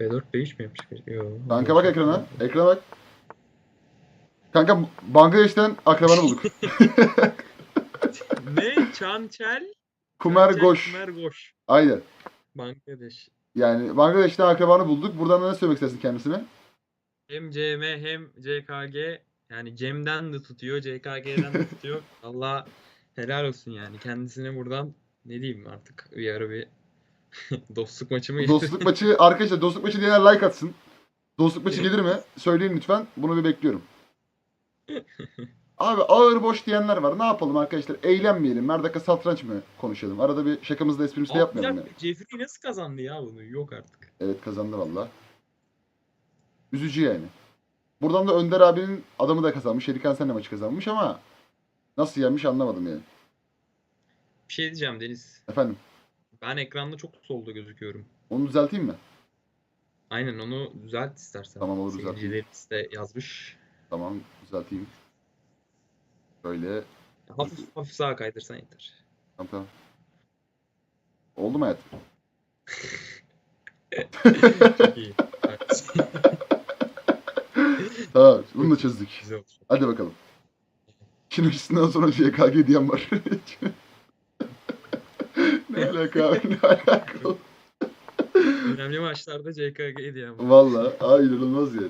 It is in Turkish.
B4 B3 mi yapmış? Yo. Kanka bak ekrana. Ekrana bak. Kanka Bangladeş'ten akrabanı bulduk. ne? Çançel? Kumer Çançel, Goş. Kumer Goş. Aynen. Bangladeş. Yani Bangladeş'ten akrabanı bulduk. Buradan da ne söylemek istersin kendisine? Hem CM hem CKG yani Cem'den de tutuyor, CKG'den de tutuyor. Allah helal olsun yani. Kendisine buradan ne diyeyim artık bir ara bir dostluk maçı mı Dostluk maçı arkadaşlar dostluk maçı diyenler like atsın. Dostluk maçı gelir mi? Söyleyin lütfen. Bunu bir bekliyorum. Abi ağır boş diyenler var. Ne yapalım arkadaşlar? Eğlenmeyelim. Her dakika satranç mı konuşalım? Arada bir şakamızda esprimizi de yapmayalım yani. nasıl kazandı ya bunu? Yok artık. Evet kazandı valla. Üzücü yani. Buradan da Önder abinin adamı da kazanmış. Şerikan sen de maçı kazanmış ama nasıl yenmiş anlamadım yani. Bir şey diyeceğim Deniz. Efendim Ben ekranda çok solda gözüküyorum. onu düzelteyim mi? Aynen onu düzelt istersen. Tamam, olur, düzelteyim. Seyircilerimiz de yazmış. Tamam düzelteyim. Böyle. Hafif hafif sağa kaydırsan yeter. Tamam tamam. Oldu mu hayatım? Çok iyi. Tamam bunu da çözdük. Güzel. Hadi bakalım. Çin aşısından sonra CKG diyen var. ne alaka ne alaka? Önemli maçlarda CKG diye ama. Valla. Aa inanılmaz yani.